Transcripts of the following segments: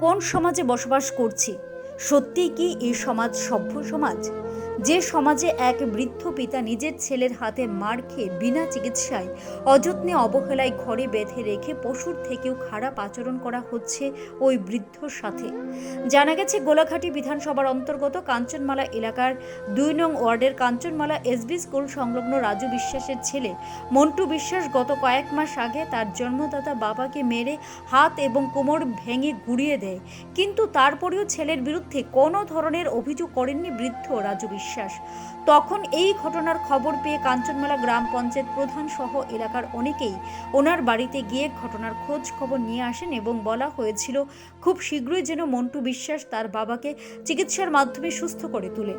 কোন সমাজে বসবাস করছি? সত্যি কি এই সমাজ সভ্য সমাজ? যে সমাজে এক বৃদ্ধ পিতা নিজের ছেলের হাতে মার খেয়ে বিনা চিকিৎসায় অযত্নে অবহেলায় ঘরে বেঁধে রেখে পশুর থেকেও খারাপ আচরণ করা হচ্ছে ওই বৃদ্ধর সাথে। জানা গেছে, গোলাঘাটি বিধানসভার অন্তর্গত কাঞ্চনমালা এলাকার দুই নং ওয়ার্ডের কাঞ্চনমালা এসবি স্কুল সংলগ্ন রাজু বিশ্বাসের ছেলে মন্টু বিশ্বাস গত কয়েক মাস আগে তার জন্মদাতা বাবাকে মেরে হাত এবং কোমর ভেঙে গুড়িয়ে দেয়। কিন্তু তারপরেও ছেলের বিরুদ্ধে কোনো ধরনের অভিযোগ করেননি বৃদ্ধ রাজু বিশ্বাস। তখন এই ঘটনার খবর পেয়ে কাঞ্চনমালা গ্রাম পঞ্চায়েত প্রধান সহ এলাকার অনেকেই ওনার বাড়িতে গিয়ে ঘটনার খোঁজ খবর নিয়ে আসেন এবং বলা হয়েছিল, খুব শীঘ্রই যেন মন্টু বিশ্বাস তার বাবাকে চিকিৎসার মাধ্যমে সুস্থ করে তোলে।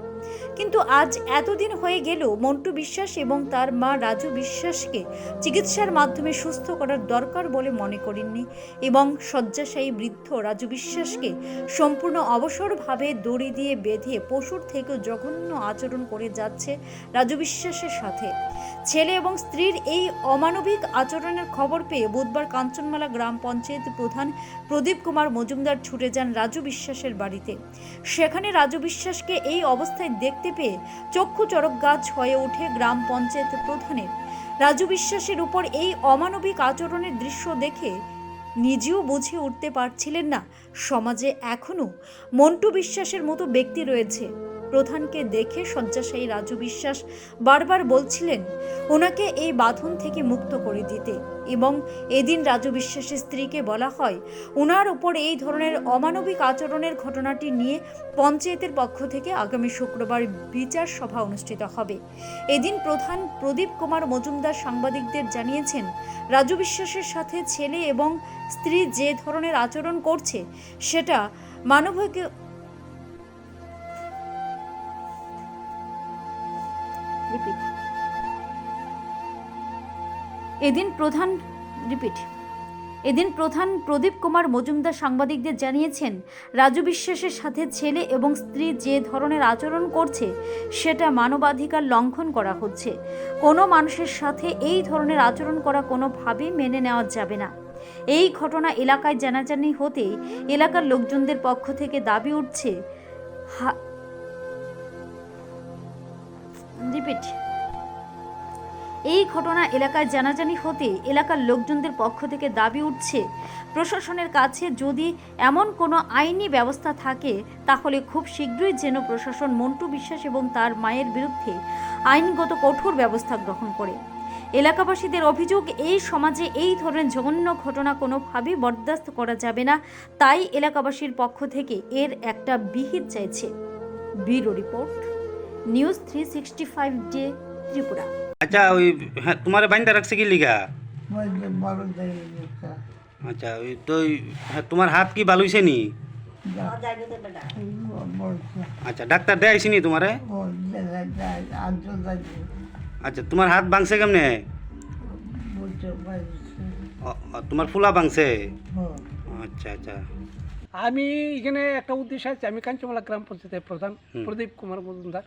কিন্তু আজ এতদিন হয়ে গেলেও মন্টু বিশ্বাস এবং তার মা রাজু বিশ্বাসকে চিকিৎসার মাধ্যমে সুস্থ করার দরকার বলে মনে করেননি এবং শয্যাশায়ী বৃদ্ধ রাজু বিশ্বাসকে সম্পূর্ণ অবসরভাবে দড়ি দিয়ে বেঁধে পশুর থেকেও জঘন্য আচরণ করে যাচ্ছে রাজু বিশ্বাসের সাথে। ছেলে এবং স্ত্রীর এই অমানবিক আচরণের খবর পেয়ে বুধবার কাঞ্চনমালা গ্রাম পঞ্চায়েত প্রধান প্রদীপ কুমার মজুমদার ছুটে যান রাজু বিশ্বাসের বাড়িতে। সেখানে রাজু বিশ্বাসকে এই অবস্থায় দেখতে পেয়ে চক্ষু চরক গাছ হয়ে ওঠে গ্রাম পঞ্চায়েত প্রধানের। রাজু বিশ্বাসের উপর এই অমানবিক আচরণের দৃশ্য দেখে নিজেও বুঝে উঠতে পারছিলেন না। সমাজে এখনও মন্টু বিশ্বাসের মতো ব্যক্তি রয়েছে। প্রধানকে দেখে শয্যাশায়ী রাজু বিশ্বাস বারবার বলছিলেন, ওনাকে এই বাঁধন থেকে মুক্ত করে দিতে। এবং এদিন রাজু বিশ্বাসের স্ত্রীকে বলা হয়, ওনার উপর এই ধরনের অমানবিক আচরণের ঘটনাটি নিয়ে পঞ্চায়েতের পক্ষ থেকে আগামী শুক্রবার বিচার সভা অনুষ্ঠিত হবে। এদিন প্রধান প্রদীপ কুমার মজুমদার সাংবাদিকদের জানিয়েছেন, রাজু বিশ্বাসের সাথে ছেলে এবং স্ত্রী যে ধরনের আচরণ করছে, সেটা মানবিক রিপিট এদিন প্রধান রিপিট এদিন প্রধান প্রদীপ কুমার মজুমদার সাংবাদিকদের জানিয়েছেন, রাজু বিশ্বাসের সাথে ছেলে এবং স্ত্রী যে ধরনের আচরণ করছে, সেটা মানবাধিকার লঙ্ঘন করা হচ্ছে। কোনো মানুষের সাথে এই ধরনের আচরণ করা কোনোভাবেই মেনে নেওয়া যাবে না। এই ঘটনা এলাকায় জানাজানি হতেই এলাকার লোকজনদের পক্ষ থেকে দাবি উঠছে রিপিট। এই ঘটনা এলাকায় জানাজানি হতে এলাকার লোকজনদের পক্ষ থেকে দাবি উঠছে, প্রশাসনের কাছে যদি এমন কোনো আইনি ব্যবস্থা থাকে, তাহলে খুব শীঘ্রই যেন প্রশাসন মন্টু বিশ্বাস এবং তার মায়ের বিরুদ্ধে আইনগত কঠোর ব্যবস্থা গ্রহণ করে। এলাকাবাসীদের অভিযোগ, এই সমাজে এই ধরনের জঘন্য ঘটনা কোনোভাবেই বরদাস্ত করা যাবে না, তাই এলাকাবাসীর পক্ষ থেকে এর একটা বিহিত চাইছে। Bureau report. news three sixty five day Tripura আচ্ছা ওই হ্যাঁ তোমার বাইন্দা রাখছে কি লিগা বলতে বড় দেরি দিতে আচ্ছা ওই তো ওই, হ্যাঁ তোমার হাত কি ভালো হয়েছে নি বলছে আচ্ছা ডাক্তার দেয় আইসিনি তোমারে ও যায় আন্তর্জাতিক আচ্ছা তোমার হাত ভাঙছে কেমনে বুঝতে পারছি ও, ও, তোমার ফুলা ভাঙছে ও আচ্ছা আচ্ছা আমি এখানে একটা উদ্দেশ্য আছে। আমি কাঞ্চমালা গ্রাম পঞ্চায়েতের প্রধান প্রদীপ কুমার মজুমদার।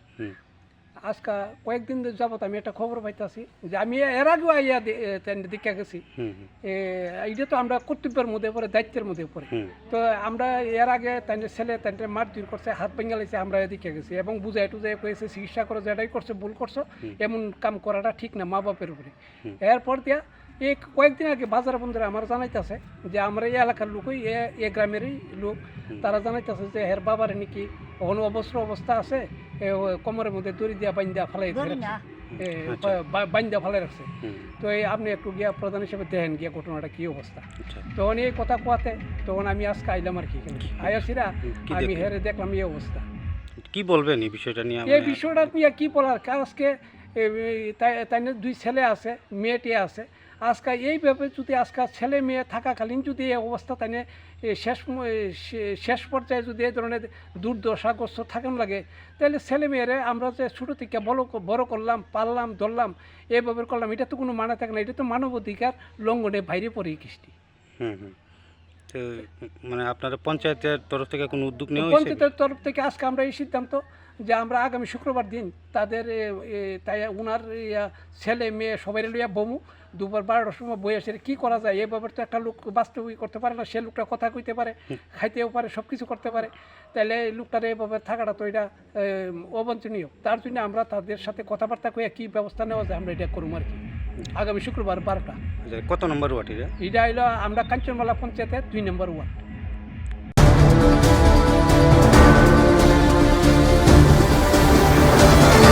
আজকা কয়েকদিন যাবত আমি একটা খবর পাইতাছি যে আমি এর আগেও আইয়া দেখা গেছি। এইটা তো আমরা কর্তব্যের মধ্যে পড়ে দায়িত্বের মধ্যে পড়ে। তো আমরা এর আগে তাই ছেলে তাই মার দূর করছে হাত ভেঙে লাইছে আমরা এদিকে গেছি এবং বুঝাই টুজাই কয়েছে চিকিৎসা করো যেটাই করছে ভুল করছ এমন কাম করাটা ঠিক না মা বাপের উপরে এরপর দিয়া এই কয়েকদিন আগে বাজার বন্ধুরা আমার জানাইতেছে যে আমরা এই এলাকার লোকই এ গ্রামেরই লোক। তারা জানাইতেছে যে হের বাবার নাকি কোনো অবস্ত্র অবস্থা আছে কোমরের মধ্যে দড়ি দিয়া বাইন্দা ফেলাই আচ্ছা। বাইন্দা ফেলাই রাখছে। তো এই আপনি একটু গিয়া প্রধান হিসেবে দেখেন গিয়া ঘটনাটা কি অবস্থা। আচ্ছা। তখন এই কথা কোয়াতে তখন আমি আজকে আইলাম আর কি আয়াসিরা আমি? হেরে দেখলাম এই অবস্থা। কি বলবেন এই বিষয়টা নিয়ে এই বিষয়টা নিয়ে কি বলার? কার আজকে তাই- দুই ছেলে আছে মেয়েটি আছে। আজকে এইভাবে যদি আজকে ছেলে মেয়ে থাকাকালীন যদি এই অবস্থা তাই শেষ শেষ পর্যায়ে যদি এই ধরনের দুর্দশাগ্রস্ত থাকেন লাগে তাহলে ছেলে মেয়েরে আমরা যে ছোটো থেকে বড় বড় করলাম পাললাম ধরলাম এইভাবে করলাম এটা তো কোনো মানে থাকে না এটা তো মানবাধিকার লঙ্ঘনে বাইরে পড়ে কৃষ্টি হুম হুম। মানে আপনার পঞ্চায়েতের তরফ থেকে কোনো উদ্যোগ নেওয়া হয়েছে? পঞ্চায়েতের তরফ থেকে আজকে আমরা এই সিদ্ধান্ত যে আমরা আগামী শুক্রবার দিন তাদের তাই ওনার ইয়া, ছেলে মেয়ে সবাই লইয়া বমু। দুপুর বারোটার সময় বই আসে কী করা যায়? এই ব্যাপারে তো একটা লোক বাস্তবিক করতে পারে না সে লোকটা কথা কইতে পারে খাইতেও পারে সব কিছু করতে পারে। তাহলে এই লোকটার এইভাবে থাকাটা তো এটা অবাঞ্ছনীয়। তার জন্য আমরা তাদের সাথে কথাবার্তা কইয়া কী ব্যবস্থা নেওয়া যায় আমরা এটা করুম আর কি। আগামী শুক্রবার বারোটা। আচ্ছা, কত নম্বর ওয়ার্ড এটা? এটা হইল আমরা কাঞ্চনমালা পঞ্চায়েতের দুই নম্বর ওয়ার্ড।